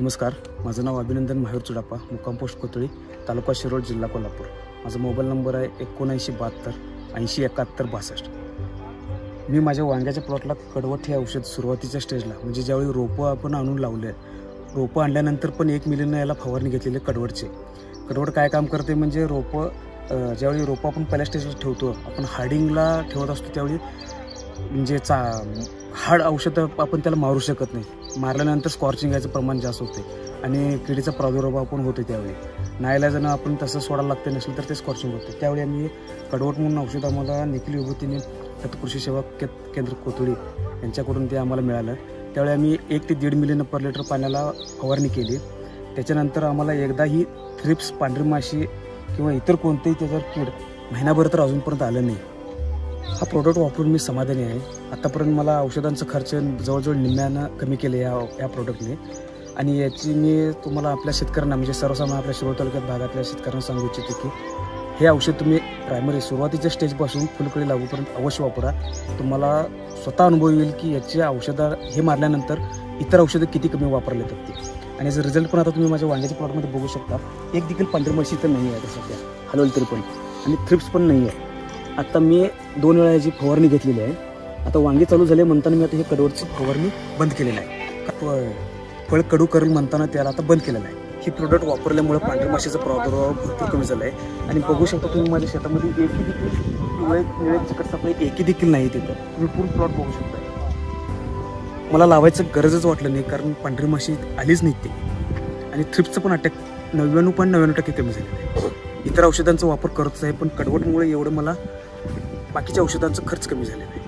नमस्कार माझं नाव अभिनंदन माहेर चुडाप्पा मुक्काम पोस्ट कोतळी तालुका शिरोड जिल्हा कोल्हापूर. माझा मोबाईल नंबर आहे एकोणऐंशी बहात्तर ऐंशी एकाहत्तर बासष्ट. मी माझ्या वांग्याच्या प्लॉटला कडवट हे औषध सुरुवातीच्या स्टेजला म्हणजे ज्यावेळी रोपं आपण आणून लावले रोपं आणल्यानंतर पण एक मिलीनं याला फवारणी घेतलेली कडवटचे. कडवट काय काम करते म्हणजे रोपं ज्यावेळी रोपं आपण पहिल्या स्टेजला ठेवतो आपण हार्डिंगला ठेवत असतो त्यावेळी म्हणजे चा हाड औषधं आपण त्याला मारू शकत नाही. मारल्यानंतर स्कॉर्चिंग याचं प्रमाण जास्त होते. आणि किडीचा प्रादुर्भाव पण होतो त्यावेळी. नाईलाजानं आपण तसं सोडायला लागते नसेल तर ते स्कॉर्चिंग होते. त्यावेळी आम्ही कडवट म्हणून औषध आम्हाला निखिल विभूतीने कृषी सेवा के केंद्र कोथळी यांच्याकडून ते आम्हाला मिळालं. त्यावेळी आम्ही एक ते दीड मिलियन पर लिटर पाण्याला फवारणी केली. त्याच्यानंतर आम्हाला एकदा ही थ्रिप्स पांढरी माशी किंवा इतर कोणतेही त्याच्यावर कीड महिनाभर तर अजूनपर्यंत आलं नाही. हा प्रोडक्ट वापरून मी समाधानी आहे. आतापर्यंत मला औषधांचा खर्च जवळजवळ निम्म्यानं कमी केले या या प्रोडक्टने आणि याची मी तुम्हाला आपल्या शेतकऱ्यांना म्हणजे सर्वसामान्य आपल्या शिरोळ तालुक्यात भागातल्या शेतकऱ्यांना सांगू इच्छितो की हे औषध तुम्ही प्रायमरी सुरुवातीच्या स्टेजपासून फुलकळी लागूपर्यंत अवश्य वापरा. तुम्हाला स्वतः अनुभव येईल की याची औषधं हे मारल्यानंतर इतर औषधं किती कमी वापरले जातात ते. आणि याचा रिझल्ट पण आता तुम्ही माझ्या वांग्याच्या प्लॉटमध्ये बघू शकता. एक देखील पांढरी मशी तर नाही आहे सध्या. हलवली तरी पण. आणि थ्रिप्स पण नाही आहे. आता मी दोन वेळा याची फवारणी घेतलेली आहे. आता वांगे चालू झाले म्हणताना मी आता हे कडवरची फवारणी बंद केलेलं आहे. फळ फळ कडू करून म्हणताना त्याला आता बंद केलेलं आहे. हे प्रोडक्ट वापरल्यामुळे पांढऱ्या माशीचा प्रादुर्भाव भरपूर कमी झाला आहे आणि बघू शकता तुम्ही माझ्या शेतामध्ये एकही देखील चिकट सापळे एकही देखील नाही तिथं. तुम्ही पूर्ण प्लॉट बघू शकता मला लावायचं गरजच वाटलं नाही कारण पांढरी माशी आलीच नाही ती. आणि थ्रिप्सचं पण अटॅक नव्याण्णव पॉईंट नव्याण्णव टक्के कमी झालेलं आहे इतर औषधांचा वापर करतच आहे पण कडवटमुळे एवढं मला बाकीच्या औषधांचा खर्च कमी झालेला आहे.